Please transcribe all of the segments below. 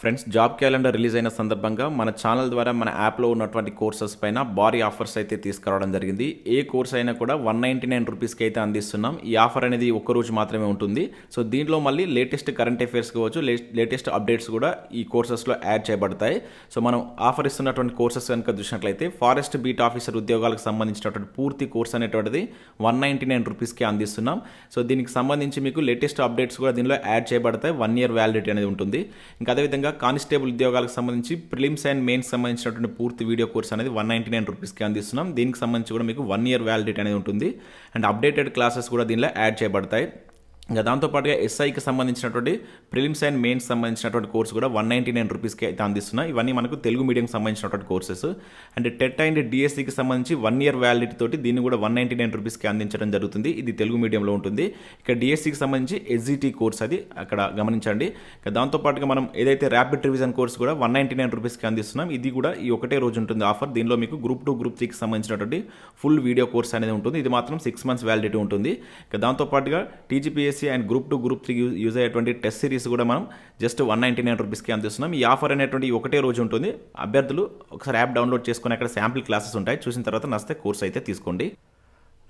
Friends job calendar release అయిన సందర్భంగా మన ఛానల్ ద్వారా మన యాప్లో ఉన్నటువంటి కోర్సెస్ పైన భారీ ఆఫర్స్ అయితే తీసుకురావడం జరిగింది. ఏ కోర్స్ అయినా కూడా వన్ నైంటీ నైన్ రూపీస్కి అయితే అందిస్తున్నాం. ఈ ఆఫర్ అనేది ఒక్క రోజు మాత్రమే ఉంటుంది. సో దీంట్లో మళ్ళీ లేటెస్ట్ కరెంట్ అఫైర్స్ కావచ్చు లేటెస్ట్ అప్డేట్స్ కూడా ఈ కోర్సెస్లో యాడ్ చేయబడతాయి. సో మనం ఆఫర్ ఇస్తున్నటువంటి కోర్సెస్ కనుక చూసినట్లయితే ఫారెస్ట్ బీట్ ఆఫీసర్ ఉద్యోగాలకు సంబంధించినటువంటి పూర్తి కోర్స్ అనేటువంటిది వన్ నైంటీ నైన్ రూపీస్కి అందిస్తున్నాం. సో దీనికి సంబంధించి మీకు లేటెస్ట్ అప్డేట్స్ కూడా దీనిలో యాడ్ చేయబడతాయి. వన్ ఇయర్ వ్యాలిడిటీ అనేది ఉంటుంది. ఇంకా అదేవిధంగా కానిస్టేబుల్ ఉద్యోగాలకు సంబంధించి ప్రిలిమ్స్ అండ్ మెయిన్స్ సంబంధించినటువంటి పూర్తి వీడియో కోర్స్ అనేది వన్ నైంటీ నైన్ రూపీస్కి అందిస్తున్నాం. దీనికి సంబంధించి కూడా మీకు వన్ ఇయర్ వ్యాలిడిటీ అనేది ఉంటుంది. అండ్ అప్డేటెడ్ క్లాసెస్ కూడా దీనిలో యాడ్ చేయబడతాయి. ఇంకా దాంతోపాటుగా ఎస్ఐకి సంబంధించినటువంటి ప్రిలిమ్స్ అండ్ మెయిన్స్ సంబంధించినటువంటి కోర్స్ కూడా వన్ నైంటీ నైన్ రూపీస్కి అయితే అందిస్తున్నాయి. ఇవన్నీ మనకు తెలుగు మీడియంకి సంబంధించినటువంటి కోర్సెస్ అండ్ టెట్ అండ్ డిఎస్సికి సంబంధించి వన్ ఇయర్ వ్యాలిడిటీ తోటి దీన్ని కూడా వన్ నైంటీ నైన్ రూపీస్కి అందించడం జరుగుతుంది. ఇది తెలుగు మీడియంలో ఉంటుంది. ఇక డిఎస్సికి సంబంధించి ఎస్జిటి కోర్స్ అది అక్కడ గమనించండి. ఇక దాంతోపాటుగా మనం ఏదైతే ర్యాపిడ్ రివిజన్ కోర్స్ కూడా వన్ నైంటీ నైన్ రూపీస్కి అందిస్తున్నాం ఇది కూడా ఈ ఒకటే రోజు ఉంటుంది ఆఫర్ దీనిలో మీకు గ్రూప్ టూ గ్రూప్ త్రీకి సంబంధించినటువంటి ఫుల్ వీడియో కోర్స్ అనేది ఉంటుంది. ఇది మాత్రం సిక్స్ మంత్స్ వ్యాలిడిటీ ఉంటుంది. ఇక దాంతోపాటుగా TGPS TGPSC and group two group three use అయ్యేటువంటి టెస్ట్ సిరీస్ కూడా మనం జస్ట్ వన్ నైంటీ నైన్ రూపీస్కి అందిస్తున్నాం ఈ ఆఫర్ అనేటువంటి ఒకటే రోజు ఉంటుంది. అభ్యర్థులు ఒకసారి యాప్ డౌన్లోడ్ చేసుకుని అక్కడ శాంపిల్ క్లాసెస్ ఉంటాయి. చూసిన తర్వాత నస్తే కోర్స్ అయితే తీసుకోండి.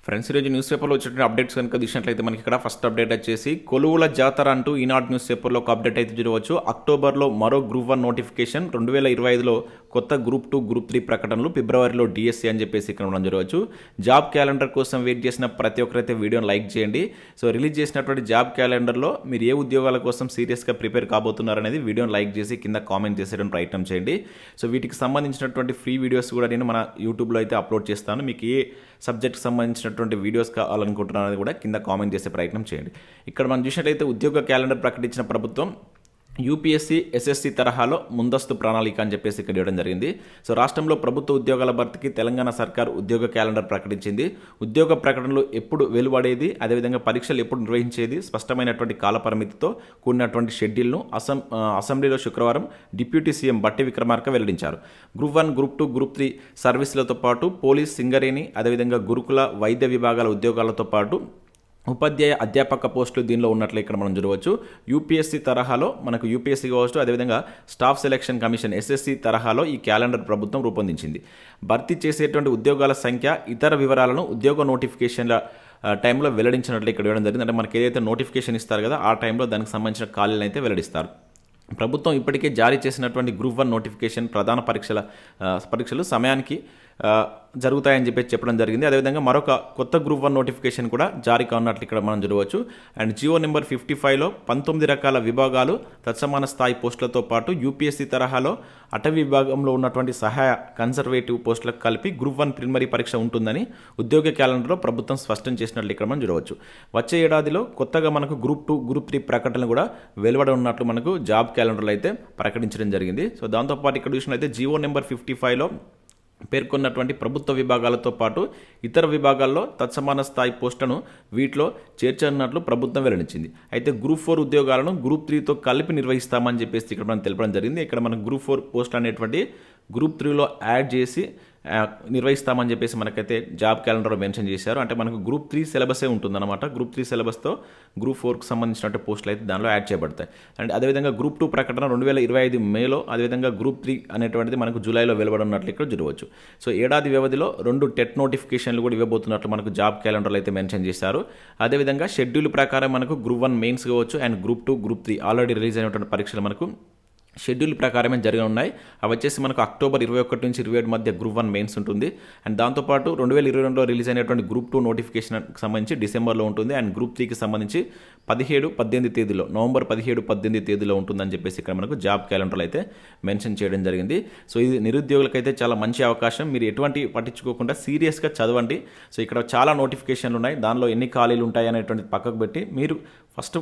ఫ్రెండ్స్ ఈరోజు న్యూస్ పేపర్లో వచ్చిన అప్డేట్స్ కనుక చూసినట్లయితే మనకి ఇక్కడ ఫస్ట్ అప్డేట్ వచ్చేసి కొలువుల జాతర అంటూ ఈనాడు న్యూస్ పేపర్లో ఒక అప్డేట్ అయితే చూడవచ్చు. అక్టోబర్లో మరో గ్రూప్ వన్ నోటిఫికేషన్. రెండు వేల ఇరవై ఐదులో కొత్త గ్రూప్ టూ గ్రూప్ త్రీ ప్రకటనలు ఫిబ్రవరిలో డిఎస్సీ అని చెప్పేసి ఇక్కడ ఉండడం జరగవచ్చు. జాబ్ క్యాలెండర్ కోసం వెయిట్ చేసిన ప్రతి ఒక్కరైతే వీడియోని లైక్ చేయండి. సో రిలీజ్ చేసినటువంటి జాబ్ క్యాలెండర్లో మీరు ఏ ఉద్యోగాల కోసం సీరియస్గా ప్రిపేర్ కాబోతున్నారు అనేది వీడియోని లైక్ చేసి కింద కామెంట్ చేసేయడం ప్రయత్నం చేయండి. సో వీటికి సంబంధించినటువంటి ఫ్రీ వీడియోస్ కూడా నేను మన యూట్యూబ్లో అయితే అప్లోడ్ చేస్తాను. మీకు ఏ సబ్జెక్ట్కి సంబంధించినటువంటి వీడియోస్ కావాలనుకుంటున్నారో కూడా కింద కామెంట్ చేసే ప్రయత్నం చేయండి. ఇక్కడ మనం చూసినట్లయితే ఉద్యోగ క్యాలెండర్ ప్రకటించిన ప్రభుత్వం యూపీఎస్సీ ఎస్ఎస్సీ తరహాలో ముందస్తు ప్రణాళిక అని చెప్పేసి ఇక్కడ ఇవ్వడం జరిగింది. సో రాష్ట్రంలో ప్రభుత్వ ఉద్యోగాల భర్తీకి తెలంగాణ సర్కార్ ఉద్యోగ క్యాలెండర్ ప్రకటించింది. ఉద్యోగ ప్రకటనలు ఎప్పుడు వెలువడేది అదేవిధంగా పరీక్షలు ఎప్పుడు నిర్వహించేది స్పష్టమైనటువంటి కాలపరిమితితో కూడినటువంటి షెడ్యూల్ను అసం అసెంబ్లీలో శుక్రవారం డిప్యూటీ సీఎం బట్టి విక్రమార్క వెల్లడించారు. Group one group two group three సర్వీసులతో పాటు పోలీస్ సింగరేణి అదేవిధంగా గురుకుల వైద్య విభాగాల ఉద్యోగాలతో పాటు ఉపాధ్యాయ అధ్యాపక పోస్టులు దీనిలో ఉన్నట్లు ఇక్కడ మనం చూడవచ్చు. యూపీఎస్సీ తరహాలో మనకు యూపీఎస్సీ కావచ్చు అదేవిధంగా స్టాఫ్ సెలక్షన్ కమిషన్ ఎస్ఎస్సి తరహాలో ఈ క్యాలెండర్ ప్రభుత్వం రూపొందించింది. భర్తీ చేసేటువంటి ఉద్యోగాల సంఖ్య ఇతర వివరాలను ఉద్యోగ నోటిఫికేషన్ల టైంలో వెల్లడించినట్లు ఇక్కడ ఇవ్వడం జరిగింది. అంటే మనకి ఏదైతే నోటిఫికేషన్ ఇస్తారు కదా ఆ టైంలో దానికి సంబంధించిన ఖాళీలను అయితే వెల్లడిస్తారు. ప్రభుత్వం ఇప్పటికే జారీ చేసినటువంటి గ్రూప్ వన్ నోటిఫికేషన్ ప్రధాన పరీక్షల పరీక్షలు సమయానికి జరుగుతాయని చెప్పి చెప్పడం జరిగింది. అదేవిధంగా మరొక కొత్త గ్రూప్ వన్ నోటిఫికేషన్ కూడా జారీ కానున్నట్లు ఇక్కడ మనం చూడవచ్చు. అండ్ జియో నెంబర్ ఫిఫ్టీ ఫైవ్లో పంతొమ్మిది రకాల విభాగాలు తత్సమాన స్థాయి పోస్టులతో పాటు యూపీఎస్సీ తరహాలో అటవీ విభాగంలో ఉన్నటువంటి సహాయ కన్సర్వేటివ్ పోస్టులకు కలిపి గ్రూప్ వన్ ప్రిలిమరీ పరీక్ష ఉంటుందని ఉద్యోగ క్యాలెండర్లో ప్రభుత్వం స్పష్టం చేసినట్లు ఇక్కడ మనం చూడవచ్చు. వచ్చే ఏడాదిలో కొత్తగా మనకు గ్రూప్ టూ గ్రూప్ త్రీ ప్రకటనలు కూడా వెలువడ ఉన్నట్లు మనకు జాబ్ క్యాలెండర్లో అయితే ప్రకటించడం జరిగింది. సో దాంతోపాటు ఇక్కడ చూసినట్లయితే జియో నెంబర్ ఫిఫ్టీ ఫైవ్లో పేర్కొన్నటువంటి ప్రభుత్వ విభాగాలతో పాటు ఇతర విభాగాల్లో తత్సమాన స్థాయి పోస్టులను వీటిలో చేర్చనున్నట్లు ప్రభుత్వం వెల్లడించింది. అయితే గ్రూప్ ఫోర్ ఉద్యోగాలను గ్రూప్ త్రీతో కలిపి నిర్వహిస్తామని చెప్పేసి ఇక్కడ మనం తెలపడం జరిగింది. ఇక్కడ మనం గ్రూప్ ఫోర్ పోస్ట్ అనేటువంటి గ్రూప్ త్రీలో యాడ్ చేసి నిర్వహిస్తామని చెప్పేసి మనకైతే జాబ్ క్యాలెండర్లో మెన్షన్ చేశారు. అంటే మనకు గ్రూప్ త్రీ సిలబసే ఉంటుందన్నమాట. గ్రూప్ త్రీ సిలబస్తో గ్రూప్ ఫోర్కి సంబంధించినటువంటి పోస్టులు అయితే దానిలో యాడ్ చేయబడతాయి. అండ్ అదేవిధంగా గ్రూప్ టూ ప్రకటన రెండు వేల ఇరవై ఐదు మేలో అదేవిధంగా గ్రూప్ త్రీ అనేటువంటిది మనకు జూలైలో వెలువడనున్నట్లు ఇక్కడ చూడవచ్చు. సో ఏడాది వ్యవధిలో రెండు టెట్ నోటిఫికేషన్లు కూడా ఇవ్వబోతున్నట్లు మనకు జాబ్ క్యాలెండర్లో అయితే మెన్షన్ చేశారు. అదేవిధంగా షెడ్యూల్ ప్రకారం మనకు గ్రూప్ వన్ మెయిన్స్ కావచ్చు and group two group three already release అయినటువంటి పరీక్షలు మనకు షెడ్యూల్ ప్రకారమే జరిగి ఉన్నాయి అవి వచ్చేసి మనకు అక్టోబర్ ఇరవై ఒకటి నుంచి ఇరవై ఏడు మధ్య గ్రూప్ వన్ మెయిన్స్ ఉంటుంది. అండ్ దాంతోపాటు రెండు వేల ఇరవై రెండులో రిలీజ్ అయినటువంటి గ్రూప్ టూ నోటిఫికేషన్కి సంబంధించి డిసెంబర్లో ఉంటుంది. అండ్ గ్రూప్ త్రీకి సంబంధించి పదిహేడు పద్దెనిమిది తేదీలో నవంబర్ పదిహేడు పద్దెనిమిది తేదీలో ఉంటుందని చెప్పేసి ఇక్కడ మనకు జాబ్ క్యాలెండర్లో అయితే మెన్షన్ చేయడం జరిగింది. సో ఇది నిరుద్యోగులకైతే చాలా మంచి అవకాశం. మీరు ఎటువంటి పట్టించుకోకుండా సీరియస్గా చదవండి. సో ఇక్కడ చాలా నోటిఫికేషన్లు ఉన్నాయి. దానిలో ఎన్ని ఖాళీలు ఉంటాయి అనేటువంటి పక్కకు పెట్టి మీరు ఫస్ట్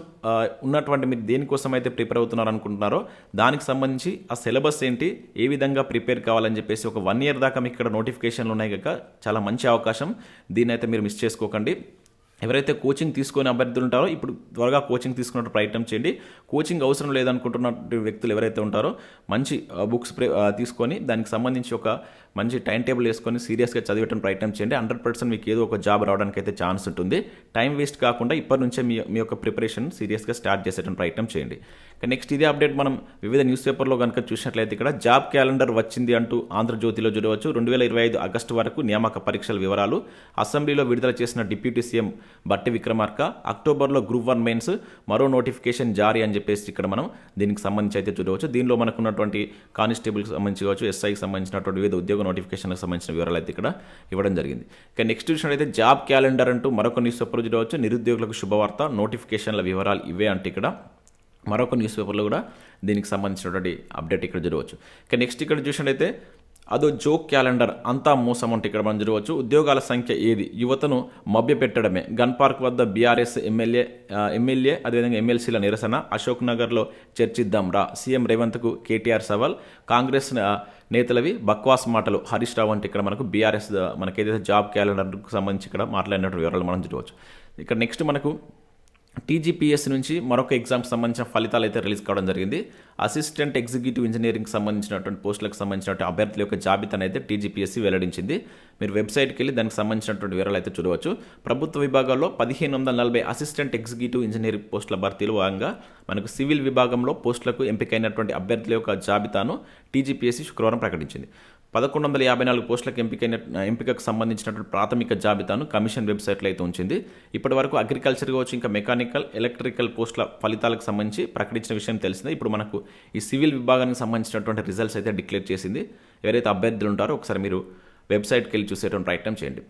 ఉన్నటువంటి మీరు దేనికోసం అయితే ప్రిపేర్ అవుతున్నారు అనుకుంటున్నారో దానికి సంబంధించి ఆ సిలబస్ ఏంటి ఏ విధంగా ప్రిపేర్ కావాలని చెప్పేసి ఒక వన్ ఇయర్ దాకా మీకు ఇక్కడ నోటిఫికేషన్లు ఉన్నాయి కనుక చాలా మంచి అవకాశం. దీన్ని అయితే మీరు మిస్ చేసుకోకండి. ఎవరైతే కోచింగ్ తీసుకొని అభ్యర్థులు ఉంటారో ఇప్పుడు త్వరగా కోచింగ్ తీసుకున్నట్టు ప్రయత్నం చేయండి. కోచింగ్ అవసరం లేదనుకుంటున్న వ్యక్తులు ఎవరైతే ఉంటారో మంచి బుక్స్ తీసుకొని దానికి సంబంధించి ఒక మంచి టైం టేబుల్ వేసుకొని సీరియస్గా చదివేయడం ప్రయత్నం చేయండి. హండ్రెడ్ పర్సెంట్ మీకు ఏదో ఒక జాబ్ రావడానికి అయితే ఛాన్స్ ఉంటుంది. టైం వేస్ట్ కాకుండా ఇప్పటి నుంచే మీ మీ యొక్క ప్రిపరేషన్ సీరియస్గా స్టార్ట్ చేసేటం ప్రయత్నం చేయండి. నెక్స్ట్ ఇదే అప్డేట్ మనం వివిధ న్యూస్ పేపర్లో కనుక చూసినట్లయితే ఇక్కడ జాబ్ క్యాలెండర్ వచ్చింది అంటూ ఆంధ్రజ్యోతిలో చూడవచ్చు రెండు వేల ఇరవై ఐదు ఆగస్టు వరకు నియామక పరీక్షల వివరాలు అసెంబ్లీలో విడుదల చేసిన డిప్యూటీ సీఎం బట్టి విక్రమార్క అక్టోబర్లో గ్రూప్ వన్ మెయిన్స్ మరో నోటిఫికేషన్ జారీ అని చెప్పేసి ఇక్కడ మనం దీనికి సంబంధించి అయితే చూడవచ్చు. దీనిలో మనకు ఉన్నటువంటి కానిస్టేబుల్కి సంబంధించి కావచ్చు ఎస్ఐకి సంబంధించినటువంటి వివిధ ఉద్యోగ నోటిఫికేషన్కి సంబంధించిన వివరాలు అయితే ఇక్కడ ఇవ్వడం జరిగింది. ఇక నెక్స్ట్ చూసినట్లయితే జాబ్ క్యాలెండర్ అంటూ మరొక న్యూస్ పేపర్ చూడవచ్చు నిరుద్యోగులకు శుభవార్త నోటిఫికేషన్ల వివరాలు ఇవే అంటే ఇక్కడ మరొక న్యూస్ పేపర్లో కూడా దీనికి సంబంధించినటువంటి అప్డేట్ ఇక్కడ జరగవచ్చు. ఇక నెక్స్ట్ ఇక్కడ చూసినట్లయితే అదో జోక్ క్యాలెండర్ అంతా మోసం అంటే ఇక్కడ మనం చూడవచ్చు ఉద్యోగాల సంఖ్య ఏది? యువతను మభ్యపెట్టడమే. గన్ పార్క్ వద్ద బీఆర్ఎస్ ఎమ్మెల్యే ఎమ్మెల్యే అదేవిధంగా ఎమ్మెల్సీల నిరసన అశోక్ నగర్లో చర్చిద్దాం రా. సీఎం రేవంత్కు కేటీఆర్ సవాల్. కాంగ్రెస్ నేతలవి బక్వాస్ మాటలు. హరీష్ రావు అంటే ఇక్కడ మనకు బీఆర్ఎస్ మనకేదైతే జాబ్ క్యాలెండర్కు సంబంధించి ఇక్కడ మాట్లాడినటువంటి వివరాలు మనం చూడవచ్చు ఇక్కడ నెక్స్ట్ మనకు టీజీపీఎస్ నుంచి మరొక ఎగ్జామ్కి సంబంధించిన ఫలితాలు అయితే రిలీజ్ కావడం జరిగింది. అసిస్టెంట్ ఎగ్జిక్యూటివ్ ఇంజనీరింగ్ సంబంధించినటువంటి పోస్టులకు సంబంధించినటువంటి అభ్యర్థుల యొక్క జాబితాను అయితే టీజీపీఎస్సీ వెల్లడించింది. మీరు వెబ్సైట్కి వెళ్ళి దానికి సంబంధించినటువంటి వివరాలు అయితే చూడవచ్చు. ప్రభుత్వ విభాగాల్లో పదిహేను వందల నలభై అసిస్టెంట్ ఎగ్జిక్యూటివ్ ఇంజనీరింగ్ పోస్టుల భర్తీలో భాగంగా మనకు సివిల్ విభాగంలో పోస్టులకు ఎంపికైనటువంటి అభ్యర్థుల యొక్క జాబితాను టీజీపీఎస్సీ శుక్రవారం ప్రకటించింది. పదకొండు వందల యాభై నాలుగు పోస్టులకు ఎంపికైన ఎంపికకు సంబంధించినటువంటి ప్రాథమిక జాబితాను కమిషన్ వెబ్సైట్లో అయితే ఉంచింది. ఇప్పటి వరకు అగ్రికల్చర్ కావచ్చు ఇంకా మెకానికల్ ఎలక్ట్రికల్ పోస్టుల ఫలితాలకు సంబంధించి ప్రకటించిన విషయం తెలిసిందే. ఇప్పుడు మనకు ఈ సివిల్ విభాగానికి సంబంధించినటువంటి రిజల్ట్స్ అయితే డిక్లేర్ చేసింది. ఎవరైతే అభ్యర్థులు ఉంటారో ఒకసారి మీరు వెబ్సైట్కి వెళ్ళి చూసేటువంటి ప్రయత్నం చేయండి.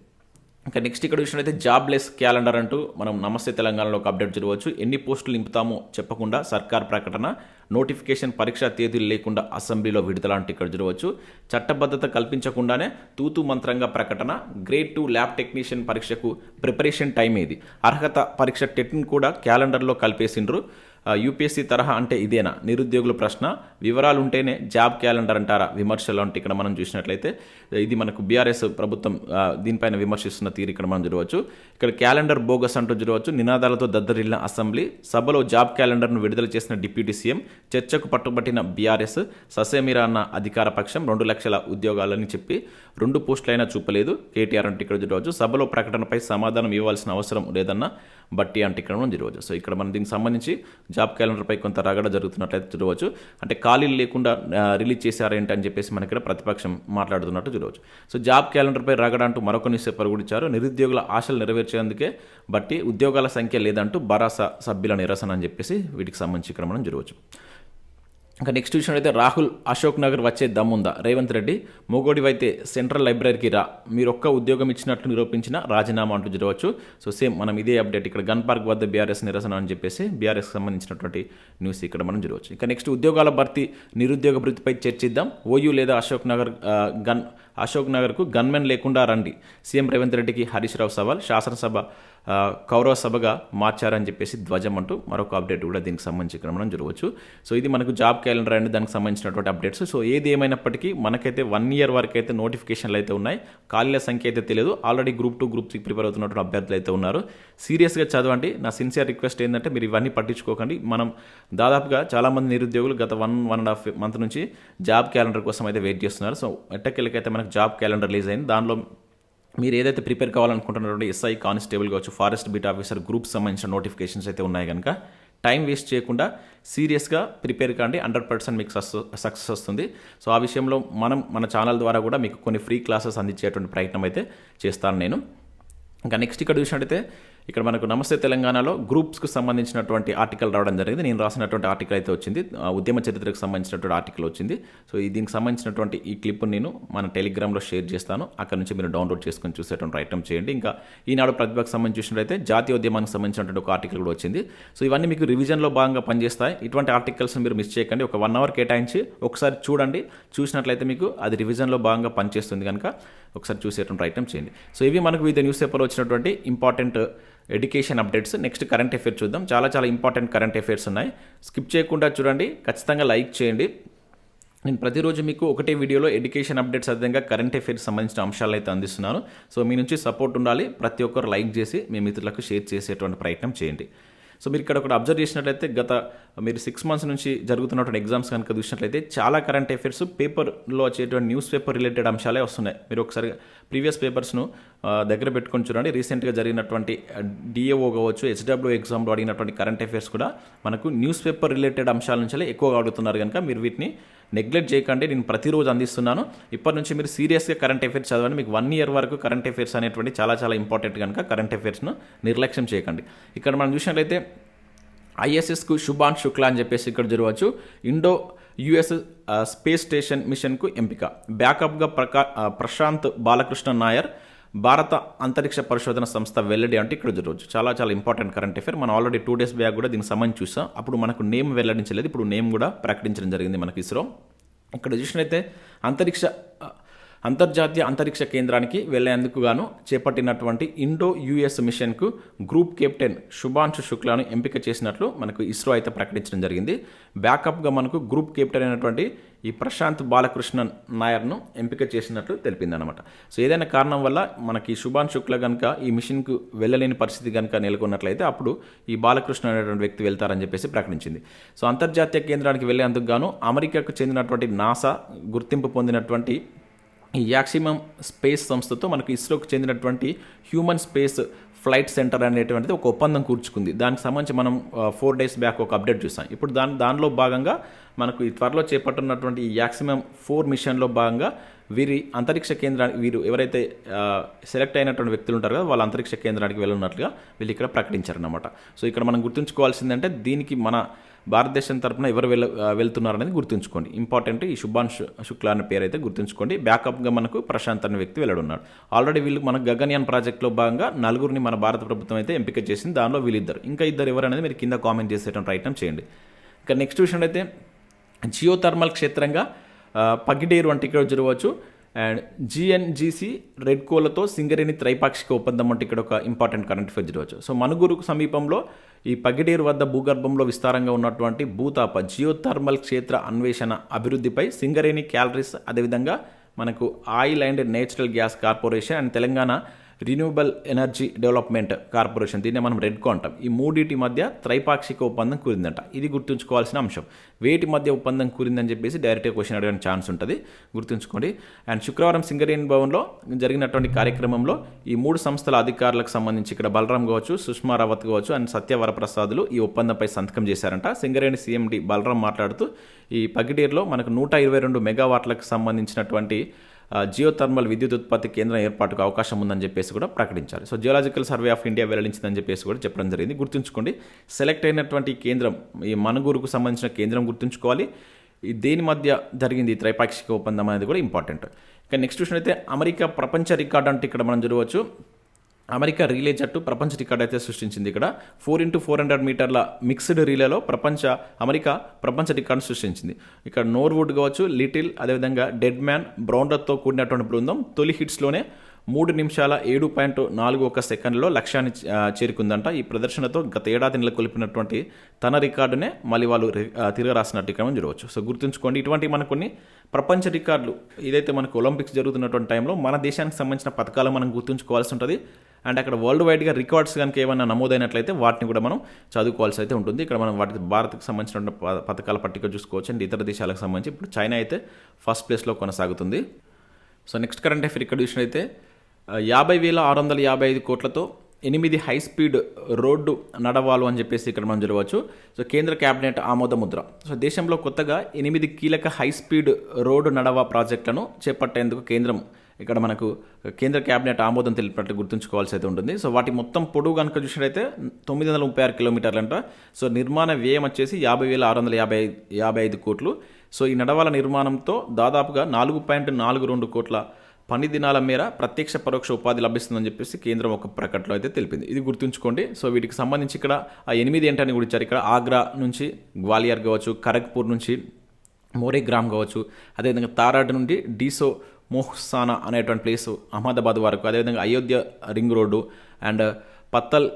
ఇంకా నెక్స్ట్ ఇక్కడ చూసినట్లయితే జాబ్లెస్ క్యాలెండర్ అంటూ మనం నమస్తే తెలంగాణలో ఒక అప్డేట్ చూడవచ్చు. ఎన్ని పోస్టులు నింపుతామో చెప్పకుండా సర్కార్ ప్రకటన నోటిఫికేషన్ పరీక్షా తేదీలు లేకుండా అసెంబ్లీలో విడుదల అంటే ఇక్కడ చూడవచ్చు. చట్టబద్ధత కల్పించకుండానే తూతు మంత్రంగా ప్రకటన గ్రేడ్ టూ ల్యాబ్ టెక్నీషియన్ పరీక్షకు ప్రిపరేషన్ టైం ఏది? అర్హత పరీక్ష టెట్ని కూడా క్యాలెండర్లో కలిపేసిండ్రు. యూపీఎస్సీ తరహా అంటే ఇదేనా? నిరుద్యోగుల ప్రశ్న. వివరాలు ఉంటేనే జాబ్ క్యాలెండర్ అంటారా విమర్శలు అంటే ఇక్కడ మనం చూసినట్లయితే ఇది మనకు బీఆర్ఎస్ ప్రభుత్వం దీనిపైన విమర్శిస్తున్న తీరు ఇక్కడ మనం చూడవచ్చు. ఇక్కడ క్యాలెండర్ బోగస్ అంటూ చూడవచ్చు. నినాదాలతో దద్దరిల్లిన అసెంబ్లీ సభలో జాబ్ క్యాలెండర్ను విడుదల చేసిన డిప్యూటీ సీఎం చర్చకు పట్టుబట్టిన బీఆర్ఎస్ ససేమిరా అన్న అధికార పక్షం రెండు లక్షల ఉద్యోగాలని చెప్పి రెండు పోస్టులైనా చూపలేదు. కేటీఆర్ అంటే ఇక్కడ చూడవచ్చు. సభలో ప్రకటనపై సమాధానం ఇవ్వాల్సిన అవసరం లేదన్న బట్టి అంటే ఇక్కడ మనం చూడవచ్చు. సో ఇక్కడ మనం దీనికి సంబంధించి జాబ్ క్యాలెండర్పై కొంత రగడ జరుగుతున్నట్లయితే చూడవచ్చు. అంటే ఖాళీలు లేకుండా రిలీజ్ చేశారేంటి అని చెప్పేసి మనకి ఇక్కడ ప్రతిపక్షం మాట్లాడుతున్నట్టు చూడవచ్చు. సో జాబ్ క్యాలెండర్పై రగడ అంటూ మరొక న్యూస్ పేపర్ కూడా ఇచ్చారు. నిరుద్యోగుల ఆశలు నెరవేర్చేందుకే బట్టి ఉద్యోగాల సంఖ్య లేదంటూ భరాసా సభ్యుల నిరసన అని చెప్పేసి వీటికి సంబంధించి ఇక్కడ మనం చూడవచ్చు. ఇంకా నెక్స్ట్ చూసినట్టయితే రాహుల్ అశోక్ నగర్ వచ్చే దమ్ముందా? రేవంత్ రెడ్డి మొగోడివైతే సెంట్రల్ లైబ్రరీకి రా. మీరు ఒక్క ఉద్యోగం ఇచ్చినట్లు నిరూపించిన రాజీనామా అంటూ జరగవచ్చు. సో సేమ్ మనం ఇదే అప్డేట్ ఇక్కడ గన్ పార్క్ వద్ద బీఆర్ఎస్ నిరసన అని చెప్పేసి బీఆర్ఎస్ సంబంధించినటువంటి న్యూస్ ఇక్కడ మనం జరగవచ్చు ఇంకా నెక్స్ట్ ఉద్యోగాల భర్తీ నిరుద్యోగ భృతిపై చర్చిద్దాం. ఓయూ లేదా అశోక్ నగర్ గన్ అశోక్ నగర్కు గన్మెన్ లేకుండా రండి. సీఎం రేవంత్ రెడ్డికి హరీష్ రావు సవాల్ శాసనసభ కౌరవ సభగా మార్చారని చెప్పేసి ధ్వజం అంటూ మరొక అప్డేట్ కూడా దీనికి సంబంధించి ఇక్కడ మనం చూడవచ్చు. సో ఇది మనకు జాబ్ క్యాలెండర్ అండి దానికి సంబంధించినటువంటి అప్డేట్స్ సో ఏది ఏమైనప్పటికీ మనకైతే వన్ ఇయర్ వరకు అయితే నోటిఫికేషన్లు అయితే ఉన్నాయి. ఖాళీల సంఖ్య అయితే తెలియదు. Already group two group three prepare అవుతున్నటువంటి అభ్యర్థులు అయితే ఉన్నారు. సీరియస్గా చదవండి. నా సిన్సియర్ రిక్వెస్ట్ ఏంటంటే మీరు ఇవన్నీ పట్టించుకోకండి. మనం దాదాపుగా చాలామంది నిరుద్యోగులు గత one one and half month నుంచి జాబ్ క్యాలెండర్ కోసం అయితే వెయిట్ చేస్తున్నారు. సో ఎట్టకెళ్ళకైతే మనకు జాబ్ క్యాలెండర్ రిలీజ్ అయింది దానిలో మీరు ఏదైతే ప్రిపేర్ కావాలనుకుంటున్నారో ఎస్ఐ కానిస్టేబుల్ కావచ్చు ఫారెస్ట్ బీట్ ఆఫీసర్ గ్రూప్ సంబంధించిన నోటిఫికేషన్స్ అయితే ఉన్నాయి కనుక టైం వేస్ట్ చేయకుండా సీరియస్గా ప్రిపేర్ కాండి. హండ్రెడ్ పర్సెంట్ మీకు సక్సెస్ వస్తుంది. సో ఆ విషయంలో మనం మన ఛానల్ ద్వారా కూడా మీకు కొన్ని ఫ్రీ క్లాసెస్ అందించేటువంటి ప్రయత్నం అయితే చేస్తాను నేను. ఇంకా నెక్స్ట్ ఇక్కడ చూసినట్టయితే ఇక్కడ మనకు నమస్తే తెలంగాణలో గ్రూప్స్కు సంబంధించినటువంటి ఆర్టికల్ రావడం జరిగింది. నేను రాసినటువంటి ఆర్టికల్ అయితే వచ్చింది. ఉద్యమ చరిత్రకు సంబంధించినటువంటి ఆర్టికల్ వచ్చింది. సో దీనికి సంబంధించినటువంటి ఈ క్లిప్ నేను మన టెలిగ్రామ్లో షేర్ చేస్తాను. అక్కడ నుంచి మీరు డౌన్లోడ్ చేసుకొని చూసేటువంటి ప్రయత్నం చేయండి. ఇంకా ఈనాడు ప్రతిభకు సంబంధించినట్లయితే జాతీయ ఉద్యమానికి సంబంధించినటువంటి ఒక ఆర్టికల్ కూడా వచ్చింది. సో ఇవన్నీ మీకు రివిజన్లో భాగంగా పనిచేస్తాయి. ఇటువంటి ఆర్టికల్స్ మీరు మిస్ చేయకండి. ఒక వన్ అవర్ కేటాయించి ఒకసారి చూడండి. చూసినట్లయితే మీకు అది రివిజన్లో భాగంగా పనిచేస్తుంది కనుక ఒకసారి చూసేటువంటి ప్రయత్నం చేయండి. సో ఇవి మనకు వివిధ న్యూస్ పేపర్లో వచ్చినటువంటి important education updates next current affairs చూద్దాం. చాలా చాలా ఇంపార్టెంట్ కరెంట్ అఫేర్స్ ఉన్నాయి. స్కిప్ చేయకుండా చూడండి ఖచ్చితంగా లైక్ చేయండి. నేను ప్రతిరోజు మీకు ఒకటే వీడియోలో ఎడ్యుకేషన్ అప్డేట్స్ అదేవిధంగా కరెంట్ అఫైర్స్ సంబంధించిన అంశాలు అయితే అందిస్తున్నాను. సో మీ నుంచి సపోర్ట్ ఉండాలి. ప్రతి ఒక్కరు లైక్ చేసి మీ మిత్రులకు షేర్ చేసేటువంటి ప్రయత్నం చేయండి. సో మీరు ఇక్కడ ఒకటి అబ్జర్వ్ చేసినట్లయితే గత మీరు సిక్స్ మంత్స్ నుంచి జరుగుతున్నటువంటి ఎగ్జామ్స్ కనుక చూసినట్లయితే చాలా కరెంట్ అఫైర్స్ పేపర్లో వచ్చేటువంటి న్యూస్ పేపర్ రిలేటెడ్ అంశాలే వస్తున్నాయి. మీరు ఒకసారి ప్రీవియస్ పేపర్స్ను దగ్గర పెట్టుకొని చూడండి. రీసెంట్గా జరిగినటువంటి డిఏఓ కావచ్చు హెచ్డబ్ల్యూ ఎగ్జామ్లో అడిగినటువంటి కరెంట్ అఫైర్స్ కూడా మనకు న్యూస్ పేపర్ రిలేటెడ్ అంశాల నుంచి ఎక్కువగా అడుగుతున్నారు కనుక మీరు వీటిని నెగ్లెక్ట్ చేయకండి నేను ప్రతిరోజు అందిస్తున్నాను. ఇప్పటి నుంచి మీరు సీరియస్గా కరెంట్ అఫైర్స్ చదవండి. మీకు వన్ ఇయర్ వరకు కరెంట్ అఫైర్స్ అనేటువంటి చాలా చాలా ఇంపార్టెంట్ కనుక కరెంట్ అఫైర్స్ను నిర్లక్ష్యం చేయకండి. ఇక్కడ మనం చూసినట్లయితే ఐఎస్ఎస్కు శుభాన్ శుక్లా అని చెప్పేసి ఇక్కడ జరగవచ్చు. ఇండో యుఎస్ స్పేస్ స్టేషన్ మిషన్కు ఎంపిక. బ్యాకప్గా ప్రకా ప్రశాంత్ బాలకృష్ణ నాయర్ భారత అంతరిక్ష పరిశోధన సంస్థ వెల్లడి అంటే ఇక్కడ రోజు చాలా చాలా ఇంపార్టెంట్ కరెంట్ అఫేర్ మనం ఆల్రెడీ టూ డేస్ బ్యాక్ కూడా దీనికి సంబంధించి చూసాం. అప్పుడు మనకు నేమ్ వెల్లడించలేదు. ఇప్పుడు నేమ్ కూడా ప్రకటించడం జరిగింది మనకి ఇస్రో. ఇక్కడ చూసినైతే అంతరిక్ష అంతర్జాతీయ అంతరిక్ష కేంద్రానికి వెళ్ళేందుకు గాను చేపట్టినటువంటి ఇండో యుఎస్ మిషన్కు గ్రూప్ కెప్టెన్ శుభాంశు శుక్లాను ఎంపిక చేసినట్లు మనకు ఇస్రో అయితే ప్రకటించడం జరిగింది. బ్యాకప్గా మనకు గ్రూప్ కెప్టెన్ అయినటువంటి ఈ ప్రశాంత్ బాలకృష్ణన్ నాయర్ను ఎంపిక చేసినట్లు తెలిపింది అనమాట సో ఏదైనా కారణం వల్ల మనకి శుభాన్ శుక్ల కనుక ఈ మిషన్కు వెళ్ళలేని పరిస్థితి కనుక నెలకొన్నట్లయితే అప్పుడు ఈ బాలకృష్ణ అనేటువంటి వ్యక్తి వెళ్తారని చెప్పేసి ప్రకటించింది. సో అంతర్జాతీయ కేంద్రానికి వెళ్ళేందుకు గాను అమెరికాకు చెందినటువంటి నాసా గుర్తింపు పొందినటువంటి ఈ యాక్సిమం స్పేస్ సంస్థతో మనకు ఇస్రోకి చెందినటువంటి హ్యూమన్ స్పేస్ ఫ్లైట్ సెంటర్ అనేటువంటిది ఒక ఒప్పందం కూర్చుకుంది. దానికి సంబంధించి మనం ఫోర్ డేస్ బ్యాక్ ఒక అప్డేట్ చూసాం. ఇప్పుడు దాని దానిలో భాగంగా మనకు ఈ త్వరలో చేపట్టున్నటువంటి ఈ యాక్సిమం ఫోర్ మిషన్లో భాగంగా వీరి అంతరిక్ష కేంద్రానికి వీరు ఎవరైతే సెలెక్ట్ అయినటువంటి వ్యక్తులు ఉంటారు కదా వాళ్ళ అంతరిక్ష కేంద్రానికి వెళ్ళున్నట్లుగా వీళ్ళు ఇక్కడ ప్రకటించారన్నమాట. సో ఇక్కడ మనం గుర్తుంచుకోవాల్సిందంటే దీనికి మన భారతదేశం తరపున ఎవరు వెళ్ళ వెళ్తున్నారనేది వెళ్తున్నారు అనేది గుర్తుంచుకోండి. ఇంపార్టెంట్ ఈ శుభాన్ శు- శుక్లా అనే పేరు అయితే గుర్తుంచుకోండి. బ్యాకప్గా మనకు ప్రశాంత్ అనే వ్యక్తి వెళ్ళడున్నాడు. ఆల్రెడీ వీళ్ళు మన గగన్యాన్ ప్రాజెక్ట్లో భాగంగా నలుగురిని మన భారత ప్రభుత్వం అయితే ఎంపిక చేసింది. దానిలో వీళ్ళిద్దరు. ఇంకా ఇద్దరు ఎవరనేది మీరు కింద కామెంట్ చేసేటం ప్రయత్నం చేయండి. ఇక నెక్స్ట్ విషయం అయితే జియో థర్మల్ క్షేత్రంగా పగిడేరు వంటి ఇక్కడ జరగవచ్చు. అండ్ జిఎన్జిసి రెడ్ కోలతో సింగరేణి త్రైపాక్షిక ఒప్పందం అంటే ఇక్కడ ఒక ఇంపార్టెంట్ కరెంట్ ఫెయిర్ జరగవచ్చు. సో మనుగురుకు సమీపంలో ఈ పగిడేరు వద్ద భూగర్భంలో విస్తారంగా ఉన్నటువంటి భూతాప జియోథర్మల్ క్షేత్ర అన్వేషణ అభివృద్ధిపై సింగరేణి క్యాలరీస్ అదేవిధంగా మనకు oil and natural gas corporation and Telangana renewable energy development corporation దీన్ని మనం రెడ్ అంటాం. ఈ మూడింటి మధ్య త్రైపాక్షిక ఒప్పందం కూరిందంట ఇది గుర్తుంచుకోవాల్సిన అంశం. వేటి మధ్య ఒప్పందం కూరిందని చెప్పేసి డైరెక్ట్గా క్వశ్చన్ అడగడానికి ఛాన్స్ ఉంటుంది. గుర్తుంచుకోండి. అండ్ శుక్రవారం సింగరేణి భవన్లో జరిగినటువంటి కార్యక్రమంలో ఈ మూడు సంస్థల అధికారులకు సంబంధించి ఇక్కడ బలరాం కావచ్చు సుష్మా రావత్ కావచ్చు అండ్ సత్యవరప్రసాదులు ఈ ఒప్పందంపై సంతకం చేశారంట. సింగరేణి సీఎండి బలరాం మాట్లాడుతూ ఈ పగిడేరులో మనకు నూట ఇరవై రెండు మెగావాట్లకు సంబంధించినటువంటి జియోథర్మల్ విద్యుత్ ఉత్పత్తి కేంద్రం ఏర్పాటుకు అవకాశం ఉందని చెప్పేసి కూడా ప్రకటించారు. So geological survey of India వెల్లడించిందని చెప్పేసి కూడా చెప్పడం జరిగింది. గుర్తుంచుకోండి సెలెక్ట్ అయినటువంటి కేంద్రం ఈ మనుగూరుకు సంబంధించిన కేంద్రం గుర్తుంచుకోవాలి. ఈ దేని మధ్య జరిగింది ఈ త్రైపాక్షిక ఒప్పందం అనేది కూడా ఇంపార్టెంట్ ఇక నెక్స్ట్ విషయం అయితే అమెరికా ప్రపంచ రికార్డ్ అంటే ఇక్కడ మనం చూడవచ్చు. అమెరికా రీలే జట్టు ప్రపంచ రికార్డ్ అయితే సృష్టించింది ఇక్కడ. ఫోర్ ఇంటూ ఫోర్ హండ్రెడ్ మీటర్ల మిక్స్డ్ రీలేలో ప్రపంచ అమెరికా ప్రపంచ రికార్డు సృష్టించింది. ఇక్కడ నోర్వుడ్ కావచ్చు లిటిల్ అదేవిధంగా డెడ్ మ్యాన్ బ్రౌండర్తో కూడినటువంటి బృందం తొలి హిట్స్లోనే మూడు నిమిషాల ఏడు పాయింట్ నాలుగు ఒక సెకండ్లో లక్ష్యాన్ని చేరుకుందంట. ఈ ప్రదర్శనతో గత ఏడాది నెలకొల్పినటువంటి తన రికార్డునే మళ్ళీ వాళ్ళు రి- తిరగ రాసినట్టు ఇక్కడ మనం చూడవచ్చు. సో గుర్తుంచుకోండి ఇటువంటి మనకు కొన్ని ప్రపంచ రికార్డులు ఏదైతే మనకు ఒలింపిక్స్ జరుగుతున్నటువంటి టైంలో మన దేశానికి సంబంధించిన పథకాలు మనం గుర్తుంచుకోవాల్సి ఉంటుంది. అండ్ అక్కడ వరల్డ్ వైడ్గా రికార్డ్స్ కనుక ఏమైనా నమోదైనట్లయితే వాటిని కూడా మనం చదువుకోవాల్సి అయితే ఉంటుంది. ఇక్కడ మనం వాటి భారత్కి సంబంధించిన ప- పథకాల పట్టిక చూసుకోవచ్చు అండ్ ఇతర దేశాలకు సంబంధించి. ఇప్పుడు చైనా అయితే ఫస్ట్ ప్లేస్లో కొనసాగుతుంది. సో నెక్స్ట్ కరెంట్ అఫేర్ ఇక్కడ చూసినైతే యాభై వేల ఆరు వందల యాభై ఐదు కోట్లతో ఎనిమిది హై స్పీడ్ రోడ్డు నడవాలు అని చెప్పేసి ఇక్కడ మనం చూడవచ్చు. సో కేంద్ర కేబినెట్ ఆమోద ముద్ర. సో దేశంలో కొత్తగా ఎనిమిది కీలక హై స్పీడ్ రోడ్డు నడవ ప్రాజెక్టులను చేపట్టేందుకు కేంద్రం ఇక్కడ మనకు కేంద్ర కేబినెట్ ఆమోదం తెలిపినట్లు గుర్తుంచుకోవాల్సి అయితే ఉంటుంది. సో వాటి మొత్తం పొడవు కనుక చూసినట్టయితే తొమ్మిది వందల ముప్పై ఆరు కిలోమీటర్లంట. సో నిర్మాణ వ్యయం వచ్చేసి యాభై వేల ఆరు వందల యాభై యాభై ఐదు కోట్లు. సో ఈ నడవాల నిర్మాణంతో దాదాపుగా నాలుగు పాయింట్ నాలుగు రెండు కోట్ల పని దినాల మేర ప్రత్యక్ష పరోక్ష ఉపాధి లభిస్తుందని చెప్పేసి కేంద్రం ఒక ప్రకటనలో అయితే తెలిపింది. ఇది గుర్తుంచుకోండి. సో వీటికి సంబంధించి ఇక్కడ ఆ ఎనిమిది ఏంటని కూడా ఇచ్చారు. ఇక్కడ ఆగ్రా నుంచి గ్వాలియర్ కావచ్చు ఖరగ్పూర్ నుంచి మోరేగ్రామ్ కావచ్చు అదేవిధంగా తారాడ్ నుండి డీసో మోహ్సానా అనేటువంటి ప్లేసు అహ్మదాబాద్ వరకు అదేవిధంగా Ayodhya ring road and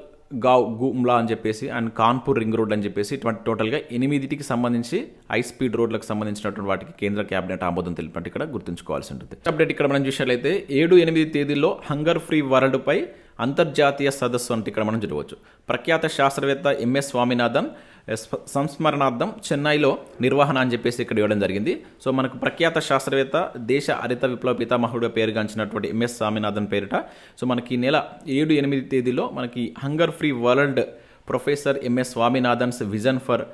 Pathalgaon Gumla అని చెప్పేసి అండ్ కాన్పూర్ రింగ్ రోడ్ అని చెప్పేసి ఇటువంటి టోటల్గా ఎనిమిదిటికి సంబంధించి హై స్పీడ్ రోడ్లకు సంబంధించినటువంటి వాటికి కేంద్ర కేబినెట్ ఆమోదం తెలిపినట్టు ఇక్కడ గుర్తుంచుకోవాల్సి ఉంటుంది. అప్డేట్ ఇక్కడ మనం చూసినట్లయితే ఏడు ఎనిమిది తేదీల్లో హంగర్ ఫ్రీ వరల్డ్పై అంతర్జాతీయ సదస్సు అంటే ఇక్కడ మనం చూడవచ్చు. ప్రఖ్యాత శాస్త్రవేత్త ఎంఎస్ స్వామినాథన్ సంస్మరణార్థం చెన్నైలో నిర్వహణ అని చెప్పేసి ఇక్కడ ఇవ్వడం జరిగింది. సో మనకు ప్రఖ్యాత శాస్త్రవేత్త దేశ హరిత విప్లవ పితామహుడు పేరుగాంచినటువంటి ఎంఎస్ స్వామినాథన్ పేరిట. సో మనకి ఈ నెల ఏడు ఎనిమిది తేదీలో మనకి hunger free world professor MS Swaminathan's vision for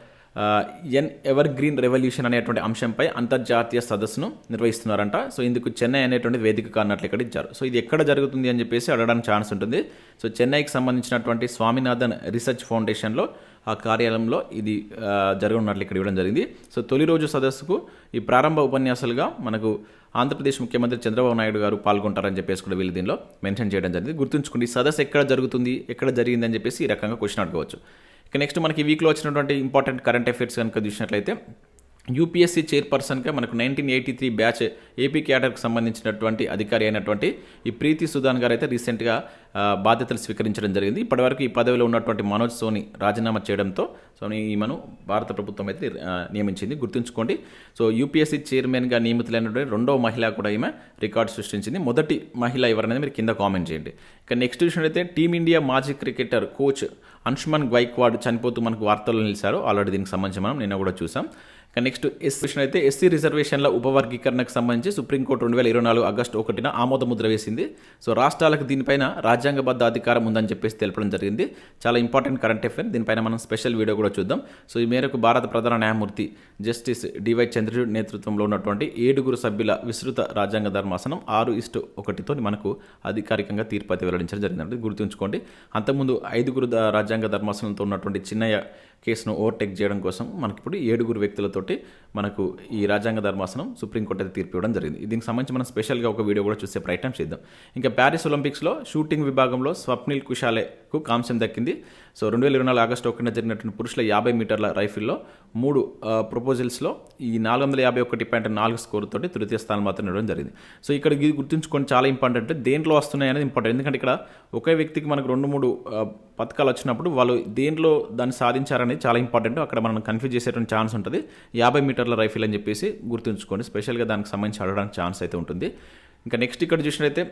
an evergreen revolution అనేటువంటి అంశంపై అంతర్జాతీయ సదస్సును నిర్వహిస్తున్నారంట. సో ఇందుకు చెన్నై అనేటువంటి వేదిక కానట్లు ఇక్కడ ఇచ్చారు. సో ఇది ఎక్కడ జరుగుతుంది అని చెప్పేసి అడగడానికి ఛాన్స్ ఉంటుంది. సో చెన్నైకి సంబంధించినటువంటి స్వామినాథన్ రీసెర్చ్ ఫౌండేషన్లో ఆ కార్యాలయంలో ఇది జరగనున్నట్లు ఇక్కడ ఇవ్వడం జరిగింది. సో తొలి రోజు సదస్సుకు ఈ ప్రారంభ ఉపన్యాసాలుగా మనకు ఆంధ్రప్రదేశ్ ముఖ్యమంత్రి చంద్రబాబు నాయుడు గారు పాల్గొంటారని చెప్పేసి కూడా వీళ్ళు దీనిలో మెన్షన్ చేయడం జరిగింది. గుర్తుంచుకోండి ఈ సదస్సు ఎక్కడ జరుగుతుంది ఎక్కడ జరిగిందని చెప్పేసి ఈ రకంగా క్వశ్చన్ అడగవచ్చు. ఇక నెక్స్ట్ మనకి ఈ వీక్లో వచ్చినటువంటి ఇంపార్టెంట్ కరెంట్ అఫైర్స్ కనుక చూసినట్లయితే యూపీఎస్సీ చైర్పర్సన్గా మనకు nineteen eighty three batch AP క్యాడర్కి సంబంధించినటువంటి అధికారి అయినటువంటి ఈ ప్రీతి సుధాన్ గారు అయితే రీసెంట్గా బాధ్యతలు స్వీకరించడం జరిగింది. ఇప్పటివరకు ఈ పదవిలో ఉన్నటువంటి మనోజ్ సోని రాజీనామా చేయడంతో సోని ఈమెను భారత ప్రభుత్వం అయితే నియమించింది. గుర్తుంచుకోండి. సో యూపీఎస్సీ చైర్మన్గా నియమితులైనటువంటి రెండవ మహిళ కూడా ఈమె రికార్డు సృష్టించింది. మొదటి మహిళ ఎవరనేది మీరు కింద కామెంట్ చేయండి. ఇక నెక్స్ట్ చూసినట్లయితే టీమిండియా మాజీ క్రికెటర్ కోచ్ అంశుమన్ గైక్వాడ్ చనిపోతూ మనకు వార్తల్లో నిలిచారు. ఆల్రెడీ దీనికి సంబంధించి మనం నిన్న కూడా చూసాం. నెక్స్ట్ ఎస్ విషయం అయితే ఎస్సీ రిజర్వేషన్ల ఉపవర్గీకరణకు సంబంధించి సుప్రీంకోర్టు రెండు వేల ఇరవై నాలుగు ఆగస్టు ఒకటిన ఆమోద ముద్ర వేసింది. సో రాష్ట్రాలకు దీనిపైన రాజ్యాంగబద్ధ అధికారం ఉందని చెప్పేసి తెలపడం జరిగింది. చాలా ఇంపార్టెంట్ కరెంట్ అఫేర్. దీనిపైన మనం స్పెషల్ వీడియో కూడా చూద్దాం. సో ఈ మేరకు భారత ప్రధాన న్యాయమూర్తి జస్టిస్ డివై చంద్రచూడ్ నేతృత్వంలో ఉన్నటువంటి ఏడుగురు సభ్యుల విస్తృత రాజ్యాంగ ధర్మాసనం ఆరు ఇస్టు ఒకటితో మనకు అధికారికంగా తీర్పు అయితే వెల్లడించడం జరిగిందంటే గుర్తుంచుకోండి. అంతకుముందు ఐదుగురు రాజ్యాంగ ధర్మాసనంతో ఉన్నటువంటి చిన్నయ్య కేసును ఓవర్టేక్ చేయడం కోసం మనకి ఇప్పుడు ఏడుగురు వ్యక్తులతోటి మనకు ఈ రాజ్యాంగ ధర్మాసనం సుప్రీంకోర్టు అయితే తీర్పు ఇవ్వడం జరిగింది. దీనికి సంబంధించి మనం స్పెషల్గా ఒక వీడియో కూడా చూసే ప్రయత్నం చేద్దాం. ఇంకా ప్యారిస్ ఒలింపిక్స్లో షూటింగ్ విభాగంలో స్వప్నిల్ కుషాలేకు కాంస్యం దక్కింది. సో రెండు వేల ఇరవై నాలుగు ఆగస్టు ఒకటిన జరిగినటువంటి పురుషుల యాభై మీటర్ల రైఫిల్లో మూడు ప్రపోజల్స్లో ఈ నాలుగు వందల యాభై ఒకటి పాయింట్ నాలుగు స్కోర్తో తృతీయ స్థానం మాత్రం ఇవ్వడం జరిగింది. సో ఇక్కడ ఇది గుర్తుంచుకొని చాలా ఇంపార్టెంట్ అంటే దేంట్లో వస్తున్నాయి అనేది ఇంపార్టెంట్. ఎందుకంటే ఇక్కడ ఒకే వ్యక్తికి మనకు రెండు మూడు పథకాలు వచ్చినప్పుడు వాళ్ళు దేంట్లో దాన్ని సాధించారనేది చాలా ఇంపార్టెంట్. అక్కడ మనం కన్ఫ్యూజ్ చేసేటువంటి ఛాన్స్ ఉంటుంది. యాభై మీటర్ల రైఫిల్ అని చెప్పేసి గుర్తుంచుకోండి. స్పెషల్గా దానికి సంబంధించి అడగడానికి ఛాన్స్ అయితే ఉంటుంది. ఇంకా నెక్స్ట్ ఇక్కడ చూసినట్లయితే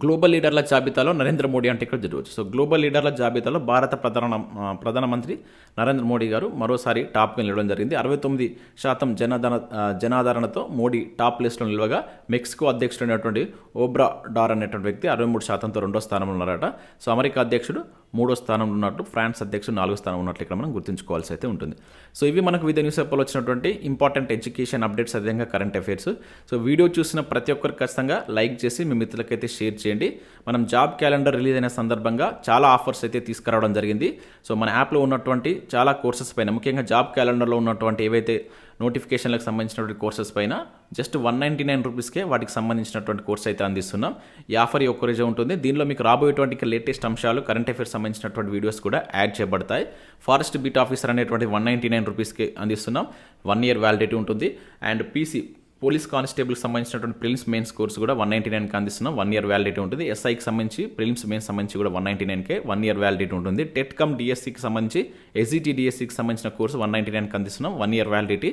గ్లోబల్ లీడర్ల జాబితాలో నరేంద్ర మోడీ అంటే ఇక్కడ జరగవచ్చు. సో గ్లోబల్ లీడర్ల జాబితాలో భారత ప్రధాన ప్రధానమంత్రి నరేంద్ర మోడీ గారు మరోసారి టాప్గా నిలవడం జరిగింది. అరవై తొమ్మిది శాతం జనాదరణ జనాదరణతో మోడీ టాప్ లిస్టులో నిలవగా మెక్సికో అధ్యక్షుడు అయినటువంటి ఓబ్రా డార్ అనేటువంటి వ్యక్తి అరవై మూడు శాతంతో రెండో స్థానంలో ఉన్నారట. సో అమెరికా అధ్యక్షుడు మూడో స్థానంలో ఉన్నట్టు ఫ్రాన్స్ అధ్యక్షుడు నాలుగో స్థానం ఉన్నట్లు ఇక్కడ మనం గుర్తుంచుకోవాల్సి అయితే ఉంటుంది. సో ఇవి మనకు వివిధ న్యూస్ పేపర్లో వచ్చినటువంటి ఇంపార్టెంట్ ఎడ్యుకేషన్ అప్డేట్స్ అదేవిధంగా కరెంట్ అఫైర్స్ సో వీడియో చూసిన ప్రతి ఒక్కరికి ఖచ్చితంగా లైక్ చేసి మీ మిత్రులకైతే షేర్ చేయండి. మనం జాబ్ క్యాలెండర్ రిలీజ్ అయిన సందర్భంగా చాలా ఆఫర్స్ అయితే తీసుకురావడం జరిగింది. సో మన యాప్లో ఉన్నటువంటి చాలా కోర్సెస్ పైన ముఖ్యంగా జాబ్ క్యాలెండర్లో ఉన్నటువంటి ఏవైతే నోటిఫికేషన్లకు సంబంధించినటువంటి కోర్సెస్ పైన జస్ట్ వన్ నైంటీ నైన్ రూపీస్కే వాటికి సంబంధించినటువంటి కోర్స్ అయితే అందిస్తున్నాం. ఈ ఆఫర్ ఈ ఒక్క రోజే ఉంటుంది. దీనిలో మీకు రాబోయేటువంటి లేటెస్ట్ అంశాలు కరెంట్ అఫైర్స్ సంబంధించినటువంటి వీడియోస్ కూడా యాడ్ చేయబడతాయి. ఫారెస్ట్ బీట్ ఆఫీసర్ అనేటువంటి వన్ నైంటీ నైన్ రూపీస్కి అందిస్తున్నాం. వన్ ఇయర్ వ్యాలిడిటీ ఉంటుంది. అండ్ పీసీ పోలీస్ కానిస్టేబుల్కి సంబంధించినటువంటి ప్రిలిమ్స్ మెయిన్స్ కోర్స్ కూడా వన్ నైంటీ నైన్కి అందిస్తున్నాం వన్ ఇయర్ వ్యాలిడిటీ ఉంటుంది. ఎస్ఐకి సంబంధించి ప్రిలిమ్స్ మెయిన్స్ సంబంధించి కూడా వన్ నైంటీ నైన్కే వన్ ఇయర్ వ్యాలిడిటీ ఉంటుంది. టెట్ కమ్ డిఎస్సికి సంబంధించి ఎస్జిటి డిఎస్సికి సంబంధించిన కోర్సు వన్ నైంటీ నైన్కి అందిస్తున్నాం వన్ ఇయర్ వ్యాలిడిటీ.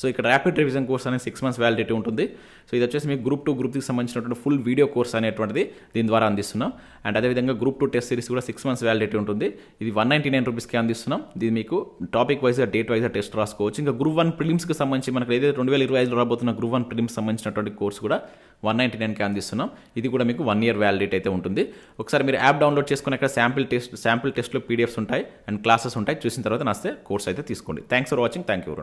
సో ఇక్కడ ర్యాపిడ్ రివిజన్ కోర్స్ అనేది సిక్స్ మంత్స్ వ్యాలిడిటీ ఉంటుంది. సో ఇది వచ్చేసి మీకు గ్రూప్ టూ గ్రూప్కి సంబంధించినటువంటి ఫుల్ వీడియో కోర్స్ అనేటువంటిది దీని ద్వారా అందిస్తున్నాం. అండ్ అదేవిధంగా గ్రూప్ టూ టెస్ట్ సిరీస్ కూడా సిక్స్ మంత్స్ వ్యాలిడిటీ ఉంటుంది. ఇది వన్ నైంటీ నైన్ రూపీస్కి అందిస్తున్నాం. ఇది మీకు టాపిక్ వైజ్గా డేట్ వైజ్గా టెస్ట్ రాసుకోవచ్చు. ఇంకా గ్రూప్ వన్ ప్రిలిమ్స్కి సంబంధించి మనకు ఏదైతే రెండు వేల ఇరవై ఐదులో రాబోతున్న గ్రూప్ వన్ ప్రిలిమ్స్ సంబంధించినటువంటి కోర్స్ కూడా వన్ నైంటీ నైన్కి అందిస్తున్నాం. ఇది కూడా మీకు వన్ ఇయర్ వ్యాలిడిటీ అయితే ఉంటుంది. ఒకసారి మీరు యాప్ డౌన్లోడ్ చేసుకుని అక్కడ శాంపిల్ టెస్ట్ శాంపిల్ టెస్ట్లో పీడిఎఫ్స్ ఉంటాయి. అండ్ క్లాసెస్ ఉంటాయి. చూసిన తర్వాత నస్తే కోర్స్ అయితే తీసుకోండి. Thanks for watching thank you